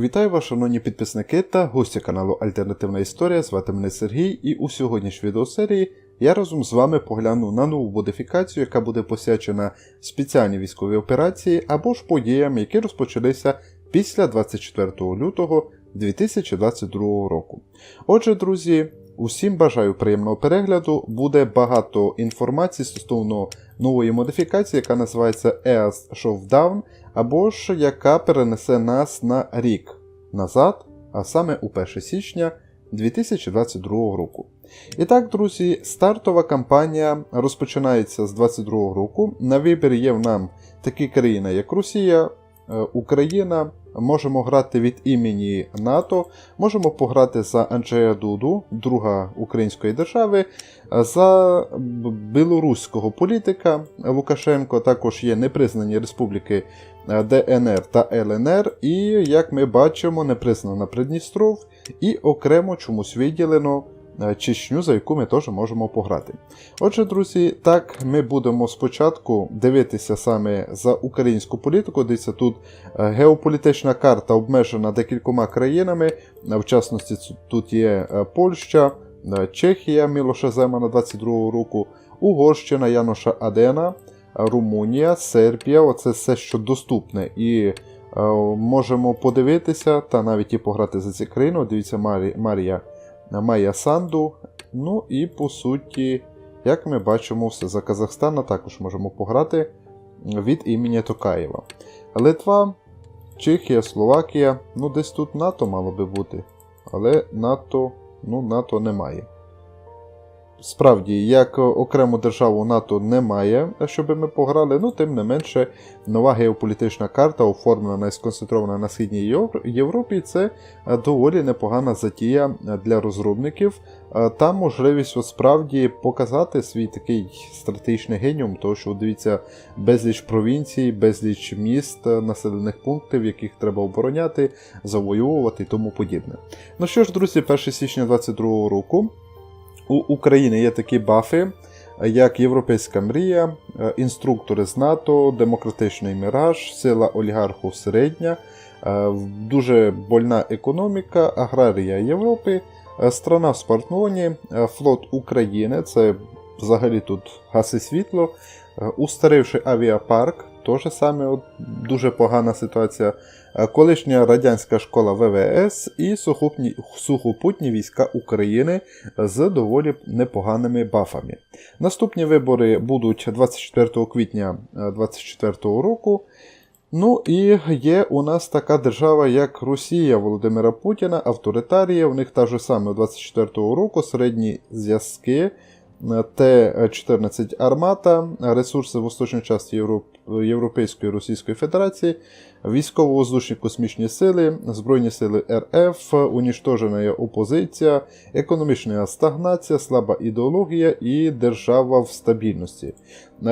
Вітаю вас, шановні підписники та гості каналу Альтернативна Історія. Звати мене Сергій, і у сьогоднішній відеосерії я разом з вами погляну на нову модифікацію, яка буде посвячена спеціальній військовій операції або ж подіям, які розпочалися після 24 лютого 2022 року. Отже, друзі, усім бажаю приємного перегляду. Буде багато інформації стосовно нової модифікації, яка називається EAS Showdown, або ж яка перенесе нас на рік назад, а саме у 1 січня 2022 року. І так, друзі, стартова кампанія розпочинається з 2022 року. На вибір є в нам такі країни, як Росія, е, Україна. Можемо грати від імені НАТО, можемо пограти за Анджея Дуду, друга української держави, за білоруського політика Лукашенко. Також є непризнані республіки ДНР та ЛНР, і, як ми бачимо, непризнана Придністров, і окремо чомусь виділено е, Чечню, за яку ми теж можемо пограти. Отже, друзі, так ми будемо спочатку дивитися саме за українську політику. Дивіться, тут е, геополітична карта обмежена декількома країнами. Е, В частності, тут є е, Польща, е, Чехія Мілоша Земана 22 року, Угорщина Яноша Адена, е, Румунія, Сербія. Оце все, що доступне. І е, можемо подивитися та навіть і пограти за ці країни. Дивіться, Марі, Марія Майя Санду. Ну і по суті, як ми бачимо, все за Казахстана також можемо пограти від імені Токаєва. Литва, Чехія, Словакія. Ну, десь тут НАТО мало би бути. Але НАТО, ну, НАТО немає. Справді, як окрему державу НАТО немає, щоб ми пограли, ну тим не менше, нова геополітична карта, оформлена і сконцентрована на Східній Європі, це е, доволі непогана затія е, для розробників. Е, Та можливість от справді показати свій такий стратегічний геніум, тому що дивіться, безліч провінцій, безліч міст, населених пунктів, яких треба обороняти, завоювати і тому подібне. Ну що ж, друзі, 1 січня 2022 року у України є такі бафи, як Європейська мрія, е, інструктори з НАТО, демократичний міраж, сила олігархів середня, е, дуже больна економіка, аграрія Європи, е, страна в спортмоні, е, флот України, це взагалі тут гаси світло, е, устаривший авіапарк, теж саме от, дуже погана ситуація. Е, Колишня радянська школа ВВС і сухопні- сухопутні війська України з доволі непоганими бафами. Наступні вибори будуть 24 квітня 2024 року. Ну і є у нас така держава, як Росія Володимира Путіна, авторитарія. У них та ж саме 24 року середні зв'язки. Т-14 Армата, ресурси в восточній частині Європ- Європейської Російської Федерації, військово-воздушні космічні сили, Збройні сили РФ, уніштожена опозиція, економічна стагнація, слаба ідеологія і держава в стабільності.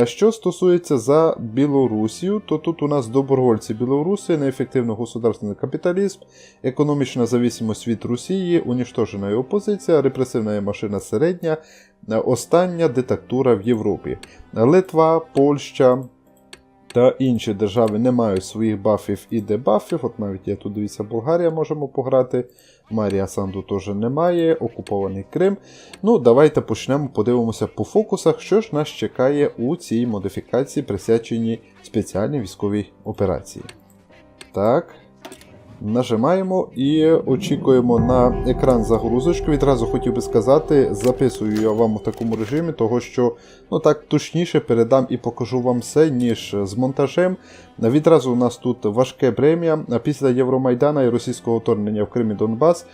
Що стосується за Білорусію, то тут у нас добровольці Білорусі, неефективний государственний капіталізм, економічна зависимость від Росії, уніштожена опозиція, репресивна машина середня, остання диктатура в Європі. Литва, Польща та інші держави не мають своїх бафів і дебафів. От навіть є тут дивіться, Болгарія можемо пограти. Марія Санду теж немає, окупований Крим. Ну, давайте почнемо, подивимося по фокусах, що ж нас чекає у цій модифікації, присвяченій спеціальній військовій операції. Так. Нажимаємо і очікуємо на екран загрузочку. Відразу хотів би сказати, записую я вам у такому режимі, того що ну так точніше передам і покажу вам все, ніж з монтажем. Відразу у нас тут важке брем'я. Після Євромайдана і російського вторгнення в Крим і Донбас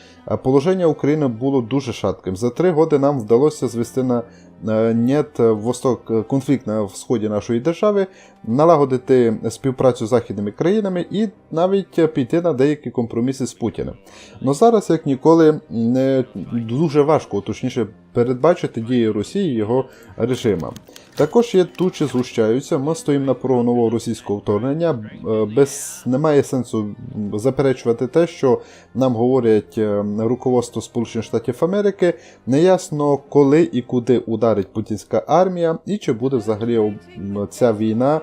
положення України було дуже шатким. За три роки нам вдалося звести на е, нет восток конфлікт на сході нашої держави, налагодити співпрацю з західними країнами і навіть піти на деякі компроміси з Путіним. Но зараз, як ніколи, не дуже важко, точніше, передбачити дії Росії його режима. Також є тучі згущаються. Ми стоїмо на порогу нового російського вторгнення. Е, Без немає сенсу заперечувати те, що нам говорять е, руководство Сполучених Штатів Америки. Неясно, коли і куди ударить путінська армія, і чи буде взагалі ця війна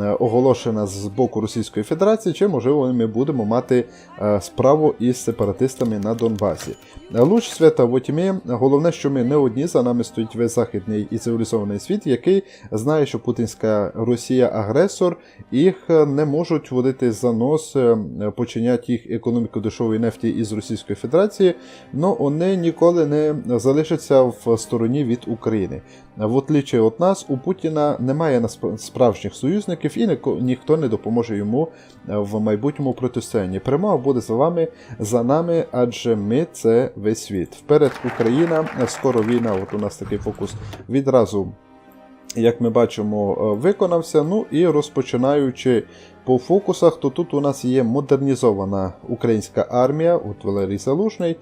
оголошена з боку Російської Федерації, чи можливо ми будемо мати е, справу із сепаратистами на Донбасі. Е, Луч свята в тьмі. Головне, що ми не одні, за нами стоїть весь західний і цивілізований світ, який знає, що путінська Росія агресор, їх е, не можуть водити за нос, е, починять їх економіку дешевої нефті із Російської Федерації, але вони ніколи не залишаться в стороні від України. В отличие від нас, у Путіна немає справжніх союзників і ніхто не допоможе йому е, в майбутньому протистоянні. Перемога буде за вами, за нами, адже ми це весь світ. Вперед Україна, скоро війна. От у нас такий фокус відразу. Як ми бачимо, е, виконався. Ну і розпочинаючи по фокусах, то тут у нас є модернізована українська армія, от Валерій Залужний.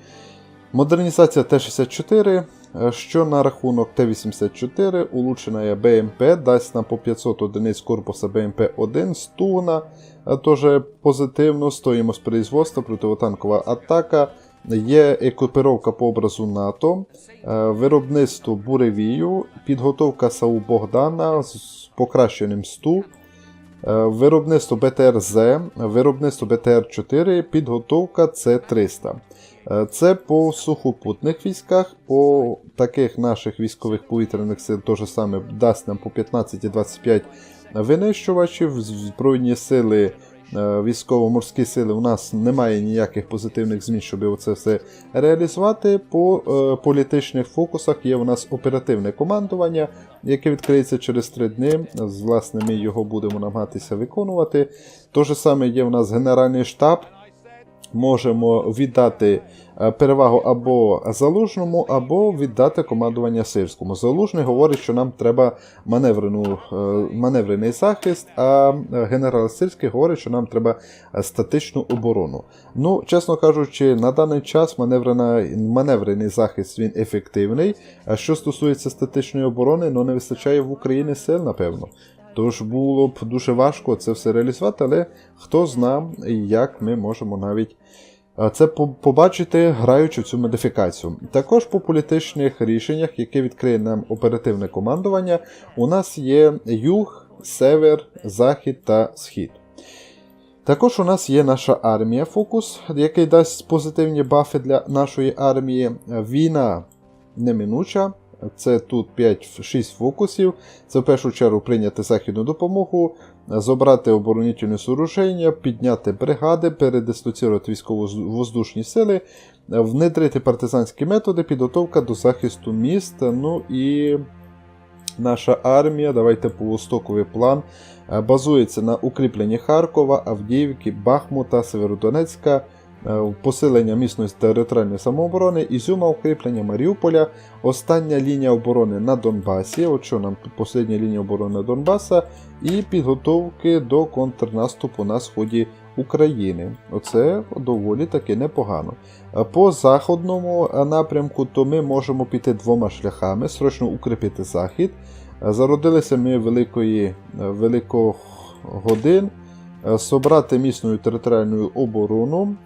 Модернізація Т-64, е, що на рахунок Т-84, улучшена БМП, дасть нам по 500 одиниць корпуса БМП-1, Стугна, е, теж позитивно, стоїмо з производства, противотанкова атака, є екіпіровка по образу НАТО, е, виробництво буревію, підготовка САУ Богдана з покращеним СТУ, е, виробництво БТР-З, виробництво БТР-4, підготовка С-300. Е, Це по сухопутних військах, по таких наших військових повітряних сил теж саме дасть нам по 15 і 25 винищувачів. Збройні сили, е, військово-морські сили у нас немає ніяких позитивних змін, щоб це все реалізувати. По е, політичних фокусах є у нас оперативне командування, яке відкриється через три дні. З- Власне, ми його будемо намагатися виконувати. То же саме є у нас Генеральний штаб можемо віддати е, перевагу або залужному, або віддати командування сирському. Залужний говорить, що нам треба маневрену, е, маневрений захист, а е, генерал Сирський говорить, що нам треба статичну оборону. Ну, чесно кажучи, на даний час маневрений захист він ефективний. А що стосується статичної оборони, ну не вистачає в Україні сил, напевно. Тож було б дуже важко це все реалізувати, але хто зна, як ми можемо навіть е, це побачити, граючи в цю модифікацію. Також по політичних рішеннях, яке відкриє нам оперативне командування, у нас є юг, север, захід та схід. Також у нас є наша армія фокус, який дасть позитивні бафи для нашої армії. Війна неминуча. Це тут 5-6 фокусів. Це в першу чергу прийняти західну допомогу, забрати оборонительні сооруження, підняти бригади, передислоцірувати військово-воздушні сили, внедрити партизанські методи, підготовка до захисту міст. Ну і наша армія, давайте по план, е, базується на укріпленні Харкова, Авдіївки, Бахмута, Северодонецька. Е, Посилення міцної територіальної самооборони, Ізюма, укріплення Маріуполя, остання лінія оборони на Донбасі, от нам остання лінія оборони Донбаса, і підготовки до контрнаступу на сході України. Оце доволі таки непогано. Е, По заходному е, напрямку, то ми можемо піти двома шляхами, срочно укріпити захід. Зародилися ми великої великого годин, собрати міцну територіальну оборону.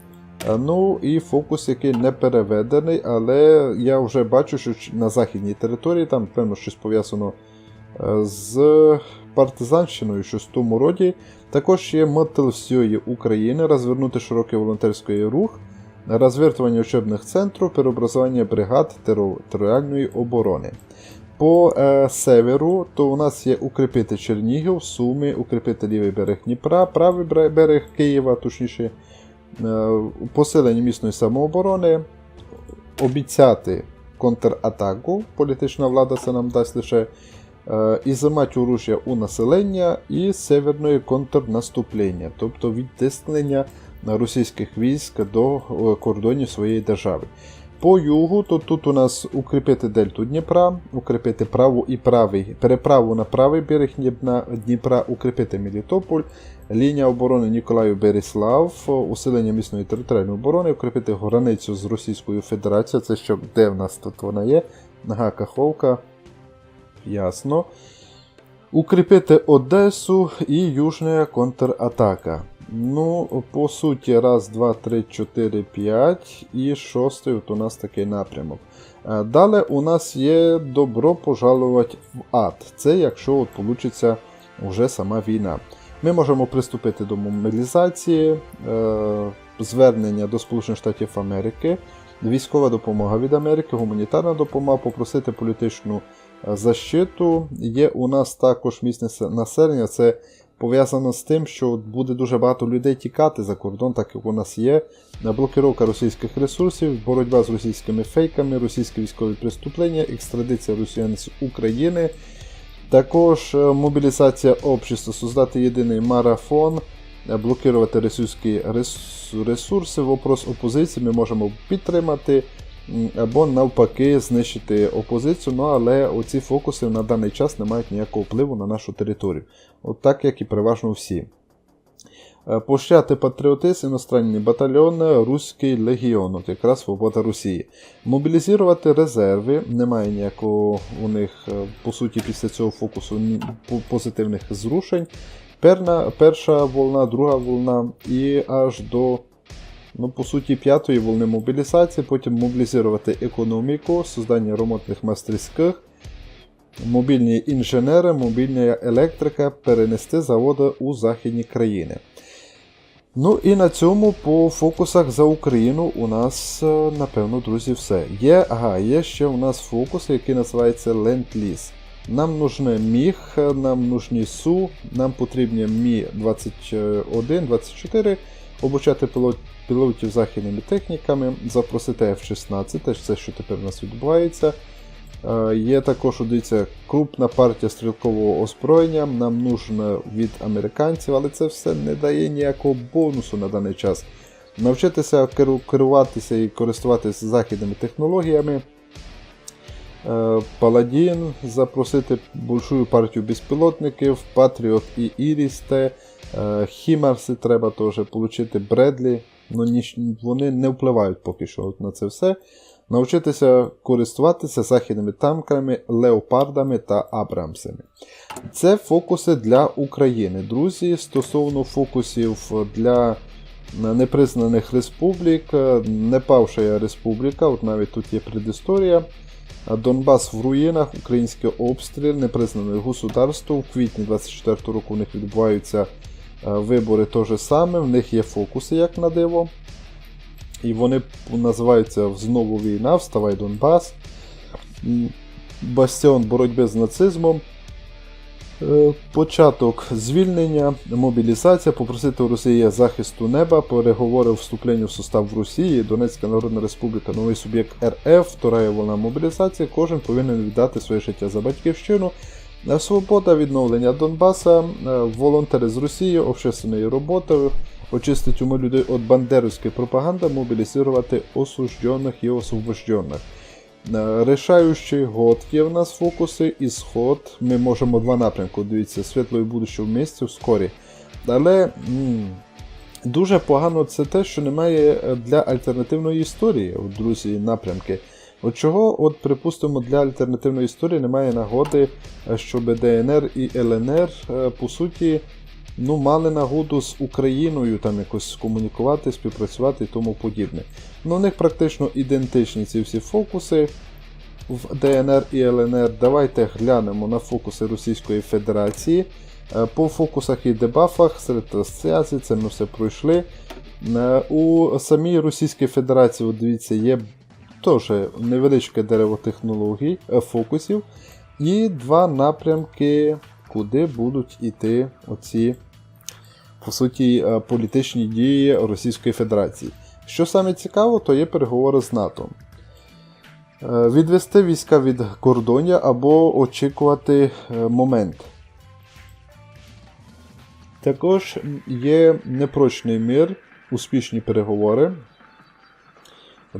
Е, Ну і фокус, який не переведений, але я вже бачу, що на західній території там, певно, щось пов'язано е, з партизанщиною, щось в тому роді. Також є мотив всієї України розвернути широкий волонтерський рух, розвертування учебних центрів, переобразування бригад територіальної оборони. По е, северу, то у нас є укріпити Чернігів, Суми, укріпити лівий берег Дніпра, правий берег Києва, точніше, е, посилення міцної самооборони, обіцяти контратаку, політична влада це нам дасть лише е, ізимати оружя у населення і северної контрнаступлення, тобто відтиснення російських військ до е, кордонів своєї держави. По югу, то тут у нас укріпити дельту Дніпра, укріпити праву і правий, переправу на правий берег Дніпра укріпити Мелітополь, лінія оборони Ніколаїв Беріслав, усилення міцної територіальної оборони, укріпити границю з Російською Федерацією. Це що де в нас тут вона є? Ага, Каховка. Ясно. Укріпити Одесу і Южна контратака. Ну, по суті, раз, два, три, чотири, п'ять. І шостий от у нас такий напрямок. Е, Далі у нас є добро пожалувати в ад. Це якщо от получиться вже сама війна. Ми можемо приступити до мобілізації, е, звернення до Сполучених Штатів Америки, військова допомога від Америки, гуманітарна допомога, попросити політичну е, защиту. Є у нас також місне се- населення. Це пов'язано з тим, що буде дуже багато людей тікати за кордон, так як у нас є. Е, Блокировка російських ресурсів, боротьба з російськими фейками, російські військові преступлення, екстрадиція росіян з України. Також е, мобілізація общества, создати єдиний марафон, е, блокувати російські ресурси. Вопрос опозиції ми можемо підтримати або навпаки знищити опозицію. Ну але оці фокуси на даний час не мають ніякого впливу на нашу територію. От так як і переважно всі. Е, Поощряти патріотизм, іностранні батальйони, Руський легіон, от якраз свобода Росії. Мобілізувати резерви, немає ніякого у них, е, по суті, після цього фокусу позитивних зрушень. Перна, перша волна, друга волна і аж до, ну, по суті, п'ятої волни мобілізації, потім мобілізувати економіку, создання ремонтних мастерських, мобільні інженери, мобільна електрика, перенести заводи у західні країни. Ну і на цьому по фокусах за Україну у нас, е, напевно, друзі, все. Є, ага, є ще у нас фокус, який називається Ленд-Ліз. Нам нужне Міг, е, нам нужні СУ, нам потрібні Мі 21, 24, обучати пілот, пілотів західними техніками, запросити F-16, теж це, що тепер у нас відбувається. Е, Є також, дивіться, крупна партія стрілкового озброєння. Нам нужно від американців, але це все не дає ніякого бонусу на даний час. Навчитися керуватися і користуватися західними технологіями. Е, Паладін, запросити большую партію безпілотників, Патріот і Іріс Т, е, Хімарси треба теж отримати, Бредлі. Ну, вони не впливають поки що на це все. Навчитися користуватися західними танками, леопардами та абрамсами. Це фокуси для України. Друзі, стосовно фокусів для непризнаних республік, Непавшая республіка, от навіть тут є предісторія. Донбас в руїнах, український обстріл, непризнане государство. В квітні 24 року у них відбуваються е, вибори то же саме, в них є фокуси, як на диво. І вони називаються Знову війна, Вставай Донбас, Бастіон боротьби з нацизмом. Е, Початок звільнення, мобілізація, попросити у Росії захисту неба, переговори вступлення в состав Росії, Донецька Народна Республіка, новий суб'єкт РФ, вторая волна мобілізації. Кожен повинен віддати своє життя за батьківщину. Е, Свобода відновлення Донбаса, е, волонтери з Росії, общественною роботою, очистить умы людей від бандеровської пропаганди, мобілізувати осужденных і освобожденных. Е, Решаючий год є в нас фокуси і сход. Ми можемо два напрямки, дивіться, світло і будуще в місті вскорі. Але м, дуже погано це те, що немає е, для альтернативної історії, от, друзі, напрямки. От чого, от, припустимо, для альтернативної історії немає нагоди, е, щоб ДНР і ЛНР, е, по суті, ну, мали нагоду з Україною там якось комунікувати, співпрацювати і тому подібне. Ну, у них практично ідентичні ці всі фокуси в ДНР і ЛНР. Давайте глянемо на фокуси Російської Федерації. Е, По фокусах і дебафах серед асоціацій, це ми все пройшли. У самій Російській Федерації, от дивіться, є теж невеличке дерево технологій, е, фокусів. І два напрямки, куди будуть іти оці, по суті, е, політичні дії Російської Федерації. Що саме цікаво, то є переговори з НАТО. Е, Відвести війська від кордонів або очікувати момент. Також є непрочний мир, успішні переговори.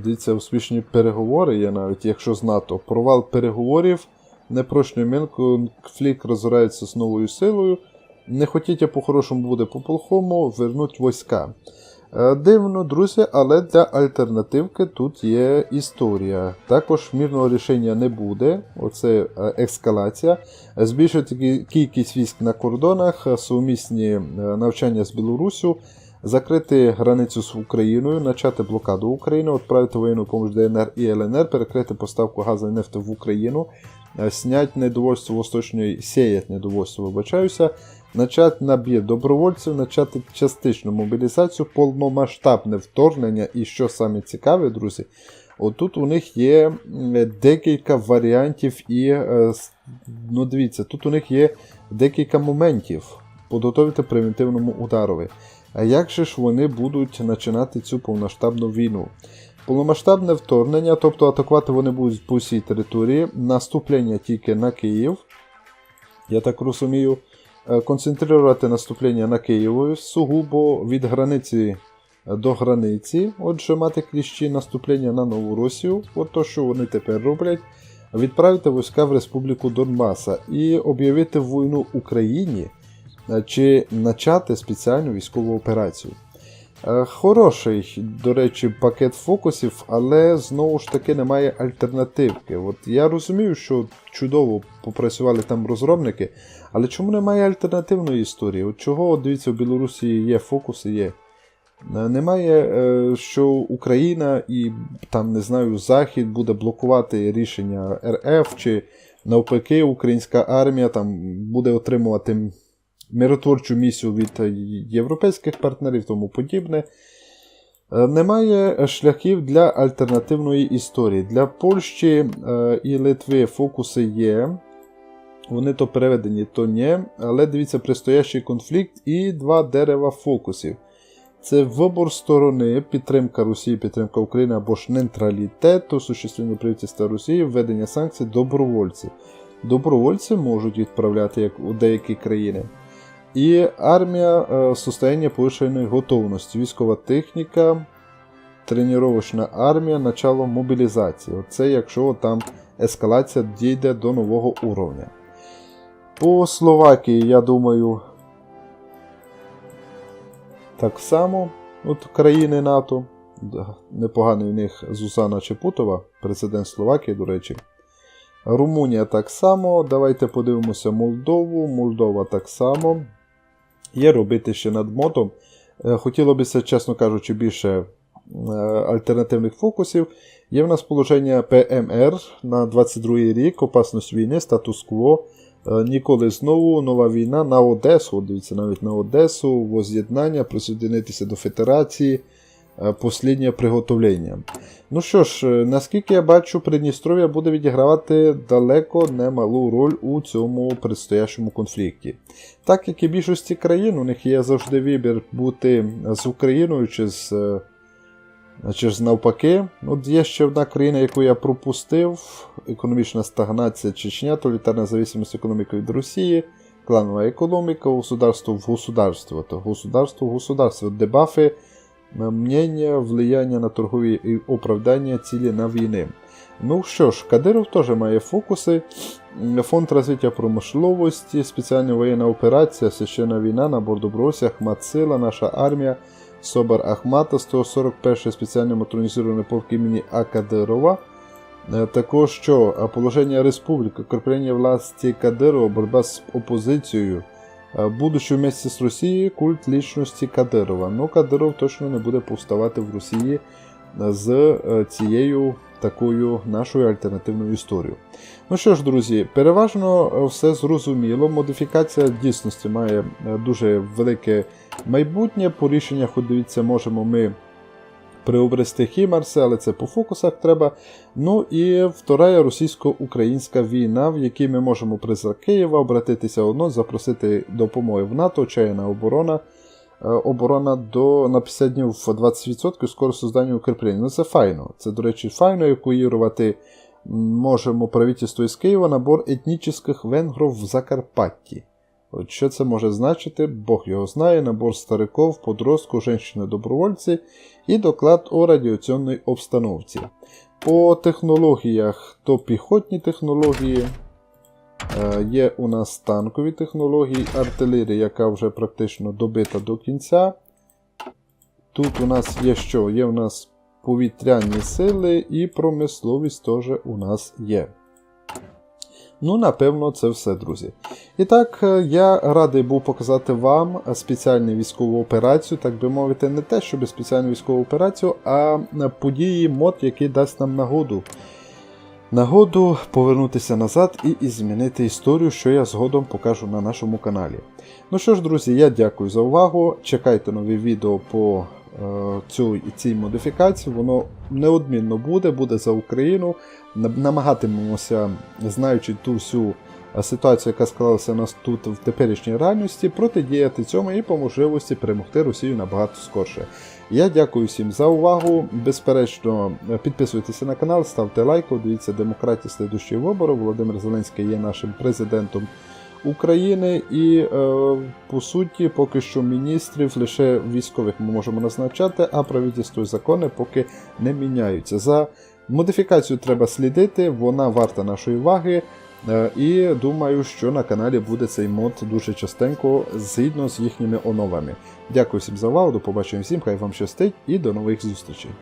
Дивіться, успішні переговори є навіть, якщо з НАТО. Провал переговорів, непрочний мир, конфлікт розгорається з новою силою. Не хотіть, по-хорошому буде по-плохому, вернуть війська. Е, Дивно, друзі, але для альтернативки тут є історія. Також мірного рішення не буде. Оце е, ескалація. Збільшити кількість військ на кордонах, е, сумісні навчання з Білорусю, закрити границю з Україною, почати блокаду України, відправити воєнну допомогу ДНР і ЛНР, перекрити поставку газу і нефти в Україну, е, снять недовольство Восточної, сіять недовольство, вибачаюся, Начати набір добровольців, почати частичну мобілізацію, повномасштабне вторгнення. І що саме цікаве, друзі, отут у них є декілька варіантів і, е, ну дивіться, тут у них є декілька моментів підготовити превентивному ударові. А як же ж вони будуть починати цю повномасштабну війну? Повномасштабне вторгнення, тобто атакувати вони будуть по всій території, наступлення тільки на Київ. Я так розумію, Е, концентрувати наступлення на Києві сугубо від границі до границі. Отже, мати кліщі наступлення на Новоросію, от то, що вони тепер роблять. Відправити війська в Республіку Донбаса і об'явити війну Україні е, чи почати спеціальну військову операцію. Е, Хороший, до речі, пакет фокусів, але знову ж таки немає альтернативки. От я розумію, що чудово попрацювали там розробники, але чому немає альтернативної історії? От чого, дивіться, в Білорусі є фокуси, є. Е, Немає, е, що Україна і там, не знаю, Захід буде блокувати рішення РФ, чи навпаки, українська армія там буде отримувати миротворчу місію від європейських партнерів тому подібне. Е, Немає шляхів для альтернативної історії. Для Польщі е, і Литви фокуси є. Вони то переведені, то ні. Але дивіться, предстоящий конфлікт і два дерева фокусів. Це вибор сторони, підтримка Росії, підтримка України або ж нейтралітет, осуществлення правительства Росії, введення санкцій, добровольці. Добровольці можуть відправляти як у деякі країни. І армія е, состояння повищеної готовності, військова техніка, тренувачна армія, начало мобілізації. Оце якщо там ескалація дійде до нового уровня. По Словакії, я думаю, так само, от країни НАТО. Непоганий у них Зузана Чепутова, президент Словакії, до речі. Румунія так само. Давайте подивимося Молдову. Молдова так само. Є робити ще над мотом. Е, Хотілося б, чесно кажучи, більше е, альтернативних фокусів. Є в нас положення ПМР на 22 рік, опасність війни, статус-кво. Е, Ніколи знову нова війна на Одесу. Дивіться, навіть на Одесу, воз'єднання, присоединитися до Федерації, посліднє приготовлення. Ну що ж, е, наскільки я бачу, Придністров'я буде відігравати далеко немалу роль у цьому предстоящому конфлікті. Так як і більшості країн, у них є завжди вибір бути з Україною чи з. е, чи ж навпаки, от є ще одна країна, яку я пропустив: економічна стагнація Чечня, тоталітарна зависимость економіки від Росії, кланова економіка, государство в государство, то государство в государство, дебафи, мнення, влияння на торгові і оправдання цілі на війни. Ну що ж, Кадиров теж має фокуси. Фонд розвиття промисловості, спеціальна воєнна операція, священна війна, набор добровольців, Ахмат-Сила, наша армія, Собор Ахмата, 141 спеціальний моторизований полк імені А. Кадирова. Е, Також що положення республіки, укріплення власті Кадирова, боротьба з опозицією, будучи вместе з Росією, культ лічності Кадирова. Ну, Кадиров точно не буде повставати в Росії е, з е, цією такою нашою альтернативною історією. Ну що ж, друзі, переважно е, все зрозуміло. Модифікація в дійсності має е, дуже велике майбутнє. По рішеннях, дивіться, можемо ми приобрести Хімарси, але це по фокусах треба. Ну і вторая російсько-українська війна, в якій ми можемо призрак Києва обратитися одно, запросити допомоги в НАТО, чайна оборона. Е, Оборона до на 50 днів в 20% скоро создання укріплення. Ну це файно. Це, до речі, файно евакуювати можемо правительство із Києва набор етнічних венгрів в Закарпатті. От що це може значити, Бог його знає, набор стариков, подростку, женщини-добровольці і доклад о радіаційній обстановці. По технологіях то піхотні технології. Е, Є у нас танкові технології, артилерія, яка вже практично добита до кінця. Тут у нас є що? Є у нас повітряні сили і промисловість теж у нас є. Ну, напевно, це все, друзі. І так, е, я радий був показати вам спеціальну військову операцію, так би мовити, не те, щоб спеціальну військову операцію, а події мод, який дасть нам нагоду. нагоду повернутися назад і, змінити історію, що я згодом покажу на нашому каналі. Ну що ж, друзі, я дякую за увагу. Чекайте нові відео по е, цю, цій модифікації. Воно неодмінно буде, буде за Україну. Намагатимемося, знаючи ту всю е, ситуацію, яка склалася у нас тут в теперішній реальності, протидіяти цьому і по можливості перемогти Росію набагато скорше. Я дякую всім за увагу. Безперечно, е, підписуйтеся на канал, ставте лайк, дивіться демократії слідущої вибору. Володимир Зеленський є нашим президентом України, і е, по суті, поки що міністрів лише військових ми можемо назначати, а правительство і закони поки не міняються. За модифікацію треба слідити, вона варта нашої уваги. Е, І думаю, що на каналі буде цей мод дуже частенько згідно з їхніми оновами. Дякую всім за увагу, до побачення всім, хай вам щастить і до нових зустрічей.